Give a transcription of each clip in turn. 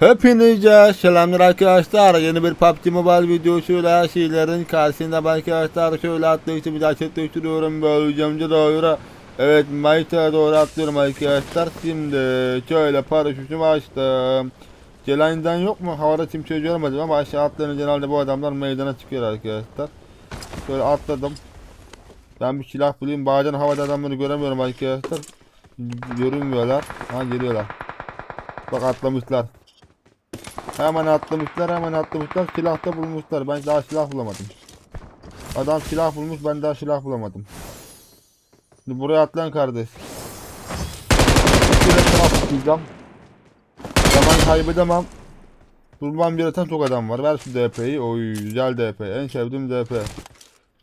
Hepinize selamlar arkadaşlar. Yeni bir PUBG Mobile videosuyla sizlerin karşısında arkadaşlar. Şöyle atlayışı bir daha çekleştiriyorum. Böylece doğru. Evet Mayta'ya doğru atlıyorum arkadaşlar. Şimdi şöyle paraşütümü açtım. Celayından yok mu? Havada kimse görmedim ama aşağı atlayınca genelde bu adamlar meydana çıkıyor arkadaşlar. Şöyle atladım. Ben bir silah bulayım. Bazen havada adamları göremiyorum arkadaşlar. Görünmüyorlar. Ha geliyorlar. Bak atlamışlar. Hemen atlamışlar hemen atlamışlar silah da bulmuşlar ben daha silah bulamadım Adam silah bulmuş ben daha silah bulamadım Şimdi buraya atlayan kardeş Bir de silah tutacağım Zaman kaybedemem Durmam gereken çok adam var ver şu DP'yi oy güzel DP en sevdiğim DP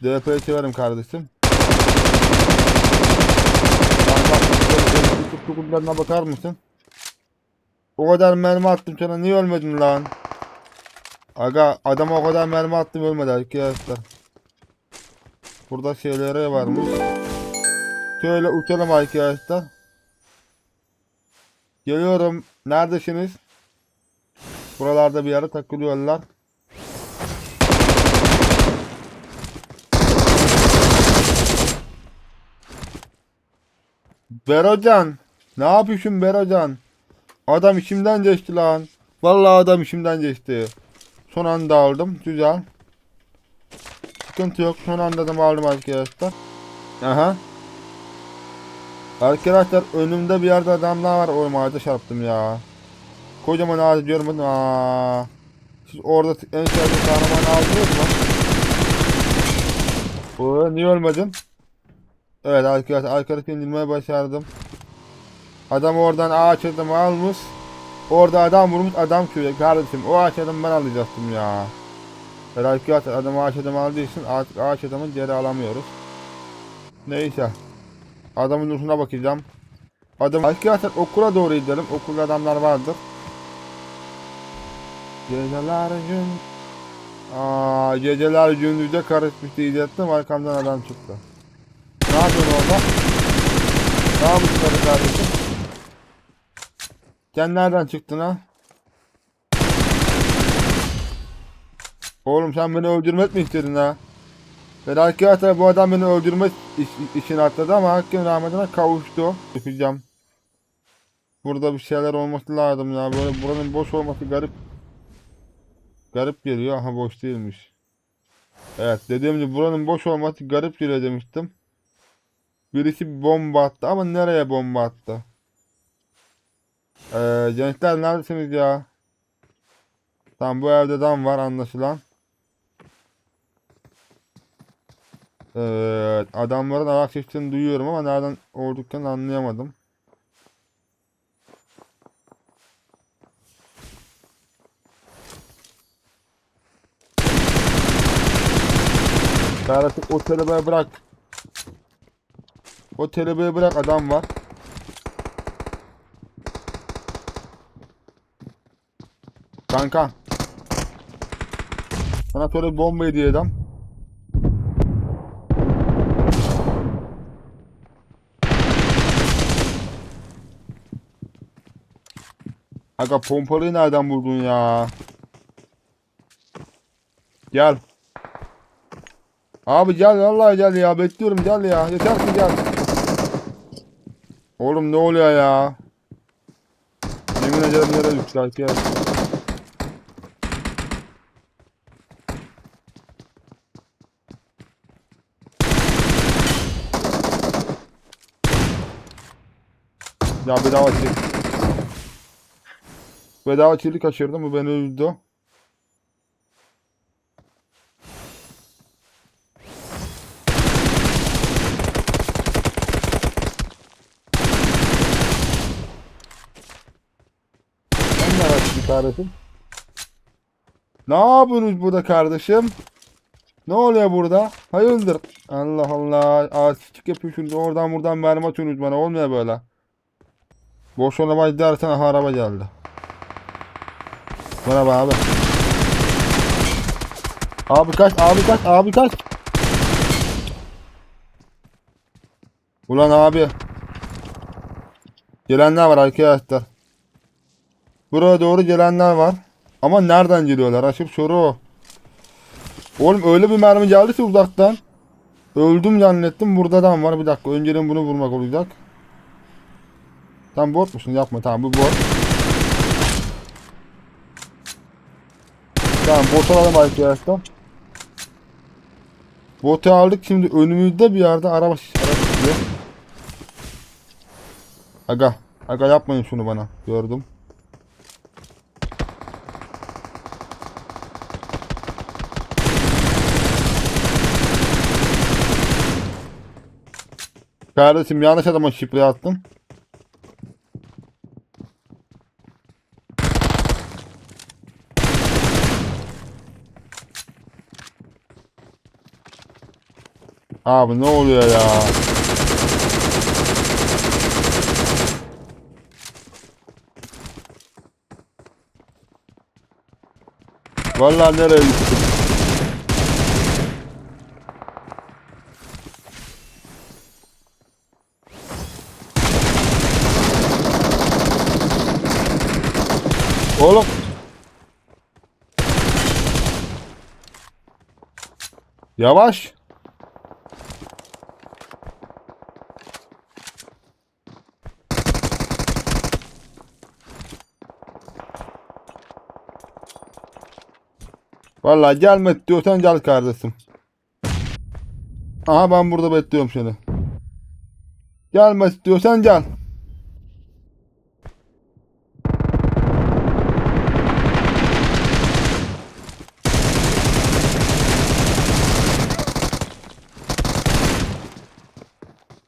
DP'yi severim kardeşim Tutuklarına bakar mısın? O kadar mermi attım sana niye ölmedin lan? Aga adama o kadar mermi attım ölmedi arkadaşlar. Burada şeylere varmış. Şöyle uçalım arkadaşlar. Geliyorum. Neredesiniz? Buralarda bir yere takılıyorlar. Berocan. Ne yapıyorsun Berocan? Adam işimden geçti lan. Vallahi adam işimden geçti. Son anda aldım. Güzel. Sıkıntı yok. Son anda da aldım arkadaşlar. Aha. Arkadaşlar önümde bir yerde adamlar var. Oğlum ağaca çarptım ya. Kocaman ağacı görmedim. Aa. Siz orada en sevdiğim kahramanı aldınız mı? Oo, niye ölmedin? Evet arkadaşlar arkadaşı indirmeye başardım. Adam oradan ağaç adamı almış. Orada adam vurmuş adam köyü kardeşim o ağaç adamı ben alacaktım ya. Belki adam ağaç adamı aldığı artık ağaç adamı geri alamıyoruz. Neyse. Adamın nuruna bakacağım. Adam arkadaşlar okula doğru gidelim. Okulda adamlar vardır. Geceler gün Aa, geceler gündüzde karışmış diyecektim arkamdan adam çıktı. Ne yapıyorsun orada? Ne yapıyorsun kardeşim? Sen nereden çıktın ha? Oğlum sen beni öldürmek mi istedin ha? Arkadaşlar bu adam beni öldürmek iş, için atladı ama hakkın rahmetine kavuştu. Yapacağım. Burada bir şeyler olması lazım ya. Böyle buranın boş olması garip. Garip geliyor. Aha boş değilmiş. Evet dediğim gibi buranın boş olması garip geliyor demiştim. Birisi bir bomba attı ama nereye bomba attı? Ee, gençler neredesiniz ya? Tamam bu evde dam var anlaşılan. Evet, adamların ayak seslerini duyuyorum ama nereden olduklarını anlayamadım. Kardeşim o telebeyi bırak. O telebeyi bırak adam var. Kanka. Sana bir bomba hediye edem. Aga pompalıyı nereden buldun ya? Gel. Abi gel vallahi gel ya bekliyorum gel ya yeter ki gel. Oğlum ne oluyor ya? Yemin ederim yere düştü arkadaşlar. Ya bedava çelik. Bedava çelik kaçırdım bu beni üzdü. Kardeşim? Ne yapıyorsunuz burada kardeşim? Ne oluyor burada? Hayırdır? Allah Allah. Ağaççık yapıyorsunuz. Oradan buradan mermi atıyorsunuz bana. Olmuyor böyle. Boş olamaz dersen aha araba geldi. Merhaba abi. Abi kaç, abi kaç, abi kaç. Ulan abi. Gelenler var arkadaşlar. Buraya doğru gelenler var. Ama nereden geliyorlar? Açıp soru o. Oğlum öyle bir mermi geldi ki uzaktan. Öldüm zannettim. Burada adam var. Bir dakika. Önceden bunu vurmak olacak. Sen bot musun? Yapma. Tamam bu bot. Tamam bot alalım arkadaşlar. Botu aldık. Şimdi önümüzde bir yerde araba, araba. Aga. Aga yapmayın şunu bana. Gördüm. Kardeşim yanlış adama şifre attın. Abi ne oluyor ya? Vallahi nereye gittim? Oğlum. Yavaş. Vallahi gelme diyorsan gel kardeşim. Aha ben burada bekliyorum seni. Gelme istiyorsan gel.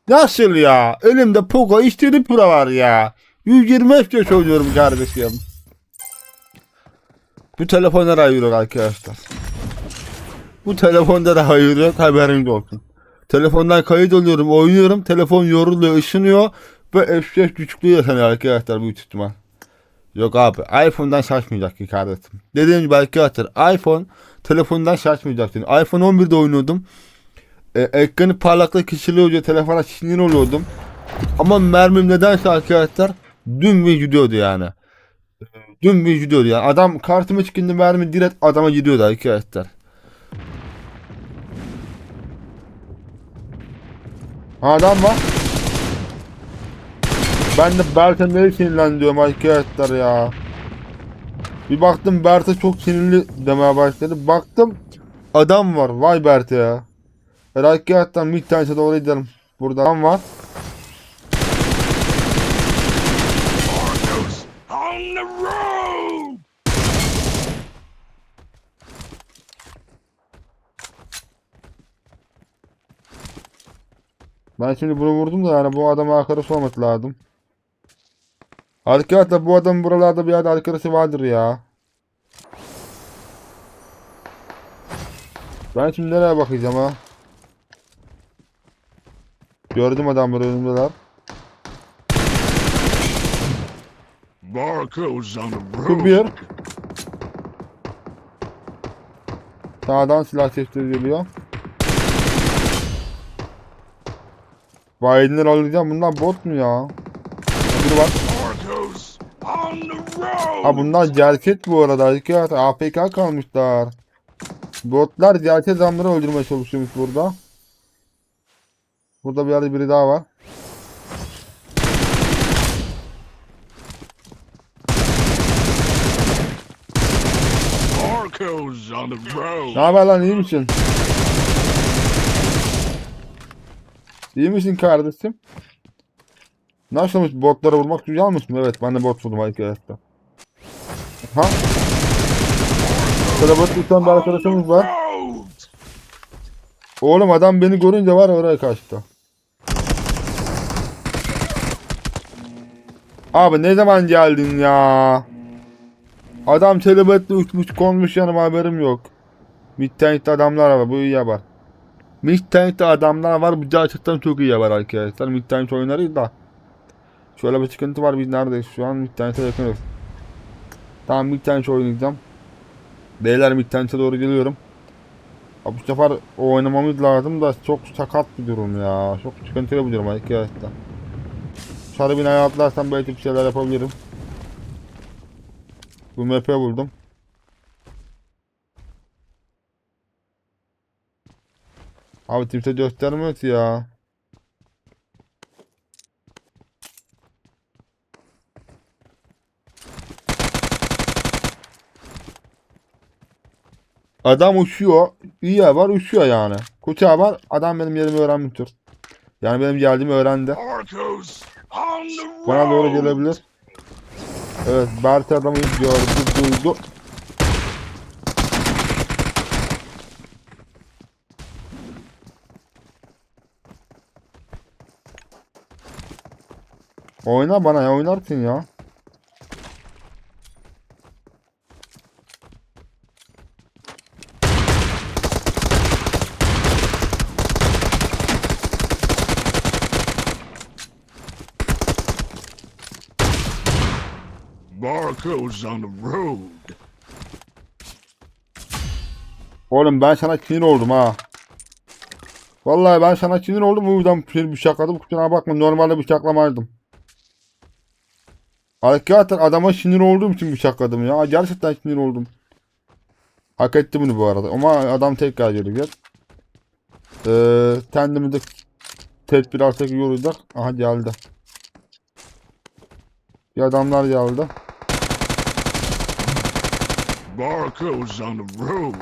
Nasıl ya? Elimde Poco istedi Pro var ya. 120 FPS oynuyorum kardeşim. Bu telefonlar ayırıyor arkadaşlar. Bu telefonda da ayırıyor haberiniz olsun. Telefondan kayıt oluyorum, oynuyorum. Telefon yoruluyor, ışınıyor ve FPS düşüklüğü yaşanıyor arkadaşlar büyük ihtimal. Yok abi iPhone'dan şaşmayacak ki kardeşim. Dediğim gibi arkadaşlar iPhone telefondan şaşmayacaksın. iPhone 11'de oynuyordum. E, ekranı parlaklık kişiliği diye telefona sinir oluyordum. Ama mermim nedense arkadaşlar dün bir gidiyordu yani. Bir gidiyordu yani. Adam kartıma çıkınca mermi direkt adama gidiyordu arkadaşlar. Adam var. Ben de Bert'e ne sinirlen diyorum arkadaşlar ya. Bir baktım Bert'e çok sinirli demeye başladı. Baktım adam var. Vay Bert'e ya. Hakikaten bir tanesi doğru gidelim. Burada adam var. Marcos on the road! Ben şimdi bunu vurdum da yani bu adama arkadaş olması lazım. Arkadaşlar bu adam buralarda bir yerde arkadaşı vardır ya. Ben şimdi nereye bakacağım ha? Gördüm adamları önümdeler. Marcos on the bir. Sağdan silah sesleri geliyor. Biden'leri alacağım. Bunlar bot mu ya? Biri var. Ha bunlar gerçek bu arada arkadaşlar. AFK kalmışlar. Botlar gerçek adamları öldürmeye çalışıyormuş burada. Burada bir yerde biri daha var. Ne haber lan iyi misin? İyi misin kardeşim? Nasılmış botlara vurmak güzelmiş mi? Evet ben de bot vurdum arkadaşlar. Ha? Kalabalık tutan bir arkadaşımız var. Oğlum adam beni görünce var ya oraya kaçtı. Abi ne zaman geldin ya? Adam telebetle uçmuş konmuş yanıma haberim yok. Midtank'te adamlar var bu iyi haber. Midtank'te adamlar var bu gerçekten çok iyi haber arkadaşlar. Midtank oynarız da. Şöyle bir sıkıntı var biz neredeyiz şu an Midtank'e yakınız. Tamam Midtank oynayacağım. Beyler Midtank'e doğru geliyorum. Ya bu sefer oynamamız lazım da çok sakat bir durum ya. Çok sıkıntılı bir durum arkadaşlar. Sarı binaya atlarsam belki bir şeyler yapabilirim. Bu map'e buldum. Abi kimse göstermiyor ki ya. Adam uçuyor. İyi var uçuyor yani. Kucağı var. Adam benim yerimi öğrenmiştir. Yani benim geldiğimi öğrendi. Bana doğru gelebilir. Evet, Bert adamı gördü, duydu. Oyna bana ya, oynarsın ya. Marcos on the road. Oğlum ben sana sinir oldum ha. Vallahi ben sana sinir oldum. O yüzden seni bıçakladım. Kusura bakma normalde bıçaklamazdım. Arkadaşlar adama sinir olduğum için bıçakladım ya. Gerçekten sinir oldum. Hak etti bunu bu arada. Ama adam tekrar gelecek. Ee, kendimi de tedbir artık yoracak. Aha geldi. Bir adamlar geldi. Marcos on the road.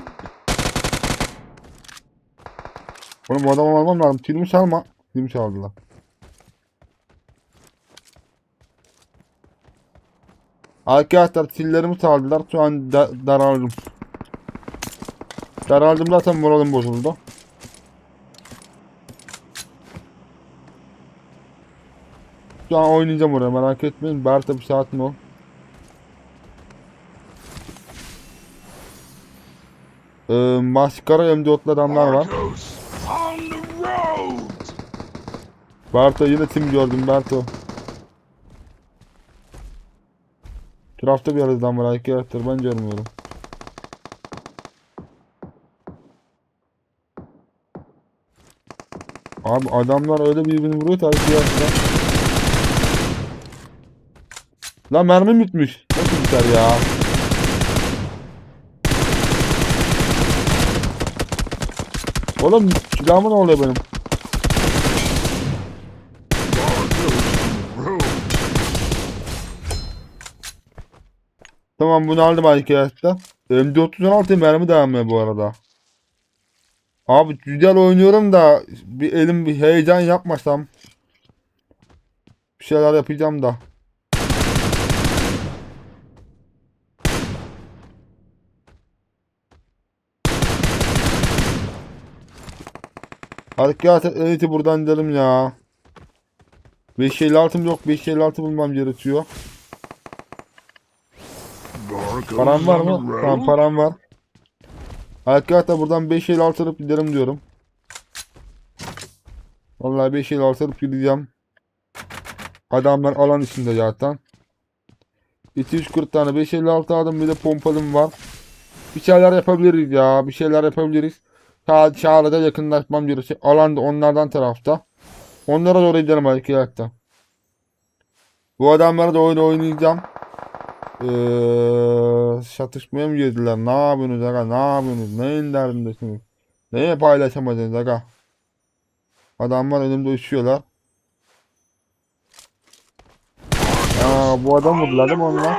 Oğlum bu adamı almam lazım. Kilimi çalma. Kilimi çaldılar. Arkadaşlar sillerimi çaldılar. Şu an da daraldım. Daraldım zaten moralim bozuldu. Şu an oynayacağım oraya merak etmeyin. Bert'e bir saat mi o? Ee, maskara M4'lü adamlar var. Barto yine tim gördüm Barto. Tarafta bir aradan var arkadaşlar ben görmüyorum. Abi adamlar öyle birbirini vuruyor ki arkadaşlar. Lan mermim bitmiş. Nasıl biter ya? Oğlum silahıma ne oluyor benim? Marcos on the road. Tamam bunu aldım arkadaşlar. M416 mermi dayanmıyor bu arada. Abi güzel oynuyorum da bir elim bir heyecan yapmasam. Bir şeyler yapacağım da. Arkadaşlar iyisi buradan gidelim ya. 556'm yok 556 bulmam gerekiyor. Param var mı? Tamam param var. Arkadaşlar buradan 5 el altırıp giderim diyorum. Vallahi 5 el altırıp gideceğim. Adamlar alan içinde zaten. 240 tane 5 el altı aldım bir de pompalım var. Bir şeyler yapabiliriz ya. Bir şeyler yapabiliriz. Ta Çağrı'da yakınlaşmam gerekecek. Alan da onlardan tarafta. Onlara doğru gidelim arkadaşlar. Bu adamlara da oyun oynayacağım. Eee çatışmaya mı girdiler? Ne yapıyorsunuz aga? Ne yapıyorsunuz? Neyin derdindesiniz? Neye paylaşamadınız aga? Adamlar önümde uçuyorlar. Aa bu adam vurdular değil onlar?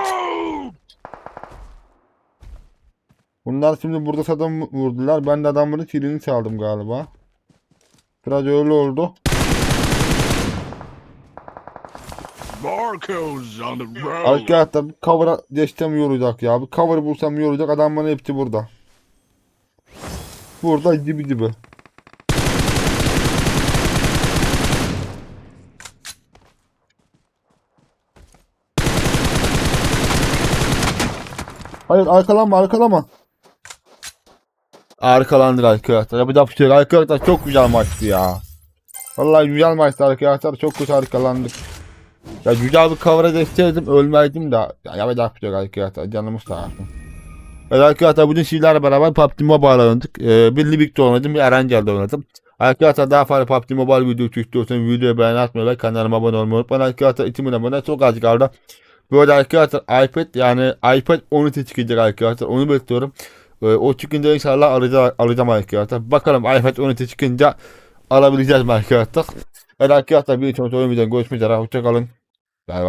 Bunlar şimdi burada adam vurdular. Ben de adamların kilini çaldım galiba. Biraz öyle oldu. Arkadaşlar bir cover'a geçsem iyi olacak ya. Bir cover bulsam olacak. Adam bana hepsi burada. Burada dibi dibi. Hayır arkalama arkalama. Arkalandık arkadaşlar. Yapacak bir şey. Arkadaşlar çok güzel maçtı ya. Vallahi güzel maçtı arkadaşlar. Çok kötü arkalandık. Ya güzel bir cover'a destekledim ölmezdim de. Ya bir şey yok arkadaşlar. Canımız sağ olsun. Evet arkadaşlar bugün sizlerle beraber PUBG Mobile oynadık. Ee, bir Libik'te oynadım, bir Erengel'de oynadım. Arkadaşlar daha fazla PUBG Mobile videosu istiyorsanız videoyu beğen atmayı ve kanalıma abone olmayı unutmayın. Arkadaşlar 2000 abone çok az kaldı. Arada arkadaşlar iPad yani iPad 12 çıkacak arkadaşlar. Onu bekliyorum. Ee, o çıkınca inşallah alacağım, alacağım arkadaşlar. Bakalım iPad 12 çıkınca alabileceğiz mi arkadaşlar. Evet arkadaşlar bir sonraki oyun videoda görüşmek üzere. Hoşçakalın. Bye.